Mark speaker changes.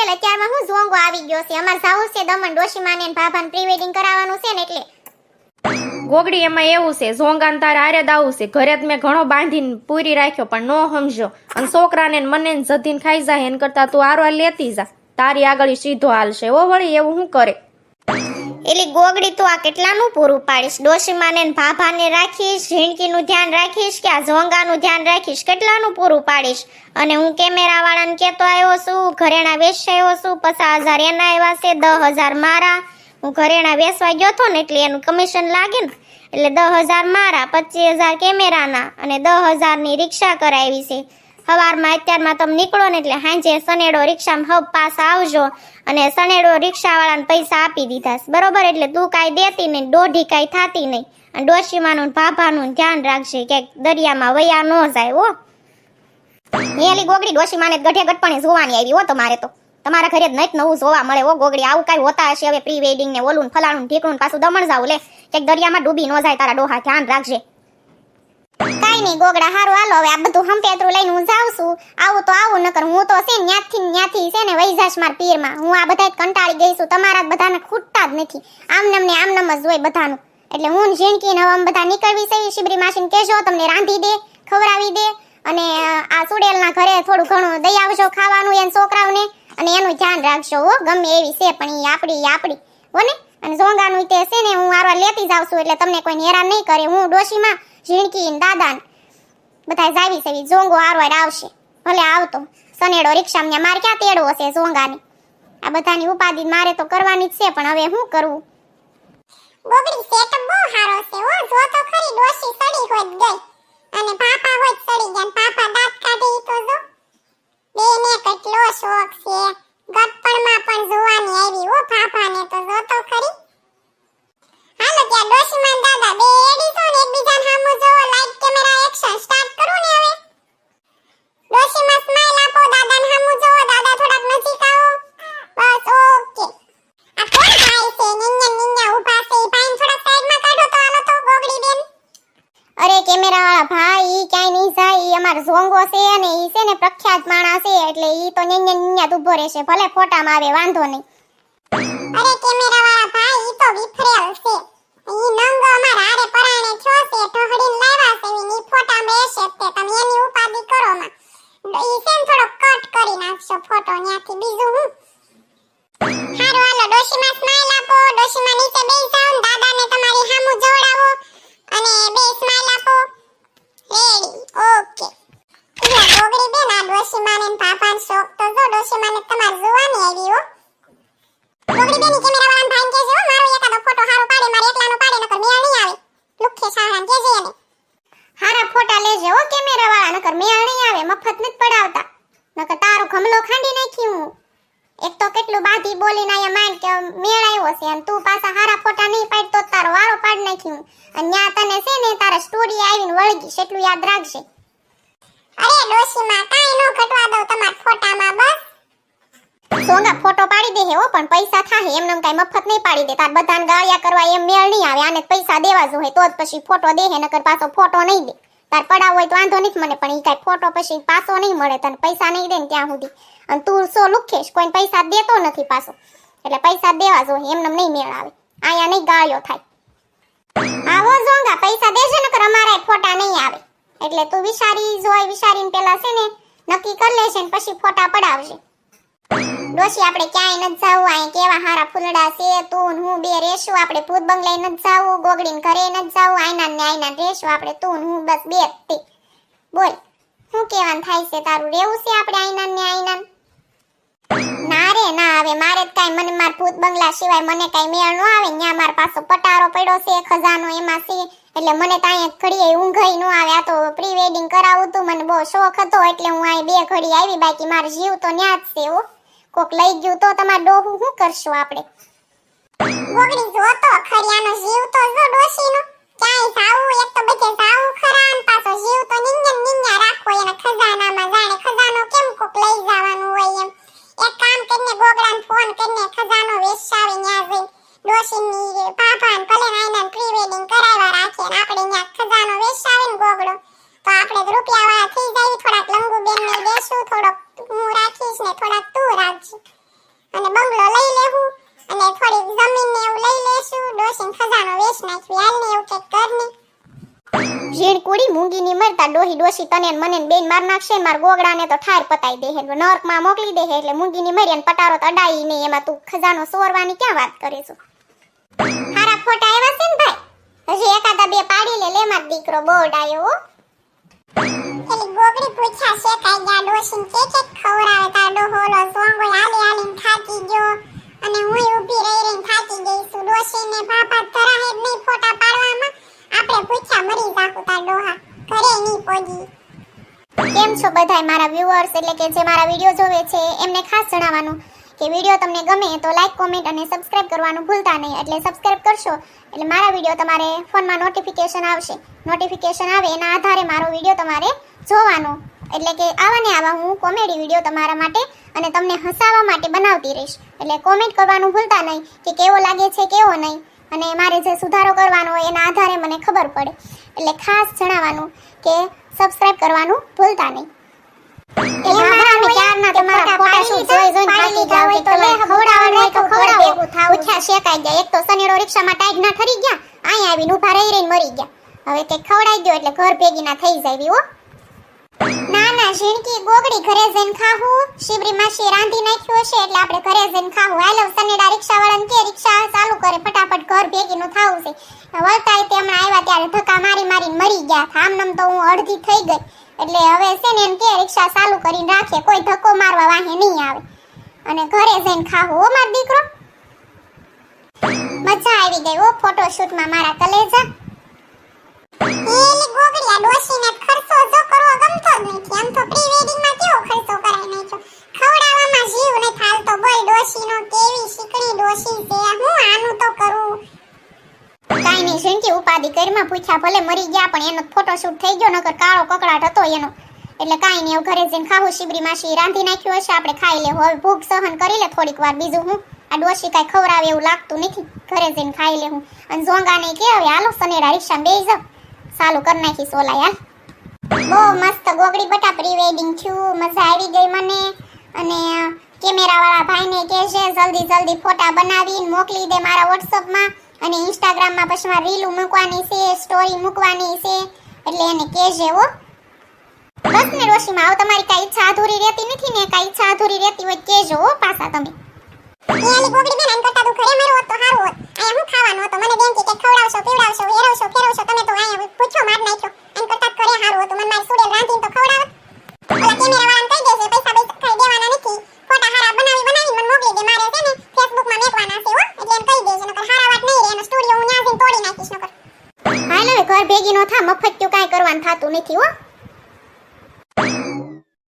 Speaker 1: Model અત્યારમાં હું ઝોંગો આવી ગયો છે. અમાર જાવું છે, દમણ, ડોશીમાને ને ભાભાને કરાવવાનું છે ને એટલે.
Speaker 2: ગોગડી એમાં એવું છે, ઝોંગાન તાર આરે દાવું છે. ઘરે મેં ઘણો બાંધીને પૂરી રાખ્યો, પણ નો સમજો. અને છોકરાને મને જધીને ખાઈ જાય એન કરતા તું આરવા લેતી જા. તારી આગળ સીધો સીધો હાલશે. ઓ વળી, એવું હું કરે?
Speaker 1: એલી ગોગડી તું આ કેટલાનું પૂરું પાડીશ? ડોશીમાને ને ભાભાને રાખીશ, ઝીણકીનું ધ્યાન રાખીશ કે આ ઝોંગાનું ધ્યાન રાખીશ? કેટલાનું પૂરું પાડીશ? અને હું કેમેરાવાળાને કહેતો આવ્યો છું, ઘરેણા વેચાયો છું, પચાસ હજાર એના આવ્યા છે, દસ હજાર મારા. હું ઘરેણા વેચવા ગયો હતો ને એટલે એનું કમિશન લાગે ને. એટલે દસ હજાર મારા, પચીસ હજાર કેમેરાના અને દસ હજારની રિક્ષા કરાવી છે. સવારમાં અત્યારમાં તમે નીકળો ને એટલે સાંજે સનેડો રિક્ષામાં હબ પાસ આવજો અને સનેડો રિક્ષાવાળાને પૈસા આપી દીધા બરોબર? એટલે તું કાંઈ દેતી નહીં, દોઢી કાંઈ થતી નહીં. અને ડોશીમાનું ભાભાનું ધ્યાન રાખજે કે દરિયામાં વયા ન જાય, હો. એલી ગોગડી ડોશીમાને ગઢે ગટપણે જોવાની આવી, હો, તમારે તો. તમારા ઘરે જ નહીં નવું જોવા મળે ઓ ગોગડી. આવું કાંઈ હોતા હશે? હવે પ્રી વેડિંગ ને ઓલું ફલાણું ઢીકણું પાછું દમણ જાવ લે. કે દરિયામાં ડૂબી ન જાય, તારા ડોહા. ધ્યાન રાખજે. કાઈ નહીં, ગોગડા હારું, હાલો, હવે આ બધું હંપેતરું લઈને હું જાઉં આવું તો આવું, નકર હું તો છે ન્યાથી ન્યાથી છે ને વૈજાશ માર પીરમાં હું આ બધા કંટાળી ગઈ છું. તમારા બધાને ખૂટતા જ નથી. આમ નમને આમ નમ જ હોય બધાનું. એટલે હું ઝીણકી ને હવે બધા નીકળવી છે. શિબરી માસીને કહેજો, તમને રાંધી દે, ખવડાવી દે, અને આ સુડેલના ઘરે થોડું ઘણું દઈ આવજો ખાવાનું એને છોકરાઓને, અને એનું ધ્યાન રાખજો, હો, ગમે એવી છે, પણ એ આપડી આપણી હો અને ઝોંગાનું તે છે ને હું આરવા લેતી જાઉં છું, એટલે તમને કોઈ હેરાન નહીં કરે. હું ડોશીમાં ઝીણકી ને દાદા ને બધા જાવી સેવી જોંગો આરવાર આવશે. ભલે આવતો. સનેડો રિક્ષામાં મારે ક્યાં તેડો હશે ઝોંગાને? આ બધાની ઉપાધિ મારે તો કરવાની જ છે, પણ હવે શું કરવું બોબડી, સેટ બહુ હારો છે ઓ જો તો ખરી ડોશી સડી હોય ગઈ. અને પાપા હોય સડી ગયા. પાપા દાંત કાઢી તો જો. બેને કેટલો શોખ છે. ગટપણમાં પણ જોવાની આવી હો પાપાને તો જો તો ખરી હાલો ત્યાં ડોશીમાન દાદા બે એડી છો ને એકબીજાને સામું જોવો લાઈટ કેમેરા એક્શન સ્ટાર્ટ કરું ને હવે ડોશીમાં સ્માઈલ આપો દાદાને સામું જોવો દાદા થોડાક નજીક આવો બસ ઓકે આ કોણ ભાઈ છે નિન્યા નિન્યા ઊભા છે ઈ ભાઈને થોડાક સાઈડમાં કાઢો તો હાલો તો ગોગડી બેન અરે કેમેરા વાળા ભાઈ ઈ ક્યાંય નહીં જાય ઈ અમારો ઝોંગો છે અને ઈ છે ને પ્રખ્યાત માણસ છે, એટલે ઈ તો નિન્યા જ ઊભો રહેશે. ભલે ફોટામાં આવે, વાંધો નહીં. અરે કેમેરા વાળા ભાઈ, ઈ તો વિફરેલ છે. ઈ નંગો અમાર હારે પરાણે થયો છે ઢહડીને લાવ્યા છે ઈ ફોટા બેસે તે. તમે એની ઉપાધિ કરો માં. ઈ છે ને થોડો કટ કરી નાખશો ફોટો, ન્યાથી બીજું હું. હારું, હાલો, ડોશીમાં સ્માઈલ આપો, ડોશીમાં નીચે બેસી લુખ્ખે સાહાને કહેજે એને. હારા ફોટા લેજે હો કેમેરા બોલીને કે મેળ આવ્યો છે તું પાછા હારા ફોટા નહીં પાડ, તો તારો પાડ નાખી અને ન્યા તને છે ને તારા સ્ટોરી આવીને વળગીશ, એટલું યાદ રાખજે. અરે ડોશીમાં કાંઈ નો ઘટવા દઉં, તમારા ફોટામાં બસ. સોંગા ફોટો પાડી દે હે પણ પૈસા થાહે, એમને કઈ મફત નહીં પાડી દે. તાર બધાને ગાળિયા કરવા એમ મેળ નહીં આવે, આને પૈસા દેવા જોઈએ તો જ પછી ફોટો દે નકર પાછો ફોટો નહીં દે. તાર પડાવ હોય તો વાંધો નહીં મને, પણ એ કાંઈ ફોટો પછી પાછો નહીં મળે, તને પૈસા નહીં દે ને ત્યાં સુધી. અને તું સો લુખેશ, કોઈને પૈસા દેતો નથી પાછો. એટલે પૈસા દેવા જોઈએ એમને નહીં મેળ આવે. આયા નહીં ગાળ્યો થાય. આવો જોંગા પૈસા દેજે, નકર અમારે ફોટા નહીં આવે. એટલે તું વિચારી, જોઈ વિચારીને પેલા છે ને, નક્કી કરી લેશે ને પછી ફોટા પડાવશે ડોશી, આપણે ક્યાંય ન જાવું, અહીં કેવા હારા ફૂલડા છે, તું હું બે રેશું આપણે ભૂત બંગલે ન જાવું, ગોગડીન ઘરે ન જાવું, આયના ને આયના રેશું આપણે તું હું બસ બે તે. બોલ, શું કહેવાનું થાય છે તારું? રેવું છે આપણે આયના ને આયના ના? રે, ના આવે. મારે જ કાંઈ મને માર ભૂત બંગલા સિવાય મને કાંઈ મેળ ન આવે. ન્યા માર પાછો પટારો પડ્યો છે, ખજાનો એમાં છે. એટલે મને તો અહીંયા ઘડીએ ઊંઘઈ ન આવે. આ તો પ્રી વેડિંગ કરાવું તું, મને બહુ શોખ હતો, એટલે હું અહીં બે ઘડી આવી. બાકી મારો જીવ તો ન્યા જ છે, હો. કોક લઈ ગયું તો તમાર ડોહું શું કરશું આપણે? ગોગડી જો તો ખરિયાનો જીવ તો જો ડોશીનો. ક્યાંય જાવું, એક તો બધે જાવું ખરા ને પાછો જીવ તો નિંજન નિંજા રાખો એના ખજાનામાં. જાણે ખજાનો કેમ કોક લઈ જવાનું હોય એમ. એક કામ કરીને ગોગડાને ફોન કરીને ખજાનો વેચાવે ન્યા જઈ ડોશીની પાપાને ભલે નાઈના પ્રી વેડિંગ કરાવવા રાખે ને આપણે ન્યા ખજાનો વેચાવે ને ગોગડો તો આપણે રૂપિયા વાળા થઈ જાય, થોડાક લંગુ બેન ને દેશું થોડોક રાખીશ ને થોડાક તું રાખજે
Speaker 3: અને બંગલો લઈ લેવું, અને થોડીક જમીન ને એવું લઈ લેશું. ડોસીન ખજાનો વેચ નાખ્યું. હાલ ને એવું કંઈક કરની.
Speaker 1: ઝીણ કુડી મૂંગીની મરતા ડોહી ડોસી તને મને બેન માર નાખશે માર ગોગડા ને તો ઠાર પતાઈ દે હે. નર્કમાં મોકલી દે એટલે મૂંગીની મરી પટારો તો અડાઈ નહીં. એમાં તું ખજાનો સોરવાની ક્યાં વાત કરે છો
Speaker 3: હારા ફોટા આવ્યા છે ને ભાઈ?
Speaker 1: હજી એકાદા બે પાડી લે લે માર દીકરો, બોર્ડ હો.
Speaker 3: આપણે પૂછ્યા, મરી જાકુ તાર ડોહા.
Speaker 1: કેમ છો બધાય? મારા વ્યુઅર્સ એટલે કે જે મારા વીડિયો જોવે છે, એમને ખાસ જણાવવાનું. કે વીડિયો તમને ગમે તો લાઈક કોમેન્ટ અને સબસ્ક્રાઇબ કરવાનું ભૂલતા નહીં. એટલે સબસ્ક્રાઇબ કરશો. એટલે મારા વીડિયો તમારે ફોનમાં નોટિફિકેશન આવશે. નોટિફિકેશન આવે એના આધારે મારો વીડિયો તમારે જોવાનો. એટલે કે આવા ને આવા હું કોમેડી વીડિયો તમારા માટે અને તમને હસાવવા માટે બનાવતી રહીશ. એટલે કોમેન્ટ કરવાનું ભૂલતા નહીં કે કેવો લાગે છે, કેવો નહીં. અને મારે જે સુધારો કરવાનો હોય એના આધારે મને ખબર પડે. એટલે ખાસ જણાવવાનું કે સબસ્ક્રાઇબ કરવાનું ભૂલતા નહીં. મારા ખવડાવો મરી હવે દો એટલે ઘર ભેગી ના થઈ જાય હો. ના ના ઝીણકી ગોગડી ઘરે જઈને ખાવું શિબરી માસી રાંધી નાખ્યું હશે એટલે આપણે ઘરે જઈને ખાવું હાલો સનેડા રિક્ષા કે રિક્ષા ચાલુ કરે ફટાફટ ઘર ભેગીનું થાવું છે. વળતાય તે હમણાં આવ્યા ત્યારે ધક્કા મારી મારીને મરી ગયા. આમ આમનામ તો હું અડધી થઈ ગઈ. એટલે હવે છે ને એમ કે રિક્ષા ચાલુ કરીને રાખે, કોઈ ધક્કો મારવા વાહે નહીં આવે. અને ઘરે જઈને ખાવું હો મારો દીકરો. મજા આવી ગઈ હો ફોટોશૂટમાં મારા કલેજા.
Speaker 3: એલી ગોગડિયા ડોશીને ખર્ચો જો.
Speaker 1: કરીમાં ભલે મરી ગયા, પણ એનો ફોટોશૂટ થઈ ગયો, નકર કાળો કકડાટ હતો એનો. એટલે કાંઈ નહીં ઘરે જઈને ખાવું, શિબરી માસી રાંધી નાખ્યું હશે, આપણે ખાઈ લેવું. હવે ભૂખ સહન કરી લે થોડીક વાર, બીજું હું? આ ડોશી કાંઈ ખવડાવે એવું લાગતું નથી. ઘરે જઈને ખાઈ લેવું. અને ઝોંગાને કે હવે, હાલો સનેરા રિક્ષા બે જાવ સાલું કરી નાખી સોલા યાર બહુ મસ્ત ગોગડી બટા પ્રી વેડિંગ થયું, મજા આવી ગઈ મને. અને કેમેરા વાળા ભાઈને કહેશે જલ્દી જલ્દી ફોટા બનાવીને મોકલી દે મારા વોટ્સઅપમાં અને ઇન્સ્ટાગ્રામમાં પછી મારે રીલ મૂકવાની છે સ્ટોરી મૂકવાની છે, એટલે એને કહેજે હો. બસ ને રોશીમાં, આવ તમારી કાંઈ ઈચ્છા અધૂરી રહેતી નથી ને, કાંઈ ઈચ્છા અધૂરી રહેતી હોય કેજો હો પાછા તમે.
Speaker 3: એલી ગોગડી બેન આન કરતા તું ઘરે હોત તો સારું હોત. અહીંયા હું ખાવાનું હતો? મને બેન કે કે ખવડાવશો, પીવડાવશો એરવશો ફેરવશો તમે તો અહીંયા પૂછો માર નાખ્યો. એમ કરતા ઘરે સારું હતું. મને મારી સુડેલ રાંધીને તો ખવડાવત.
Speaker 1: થતું નથી હો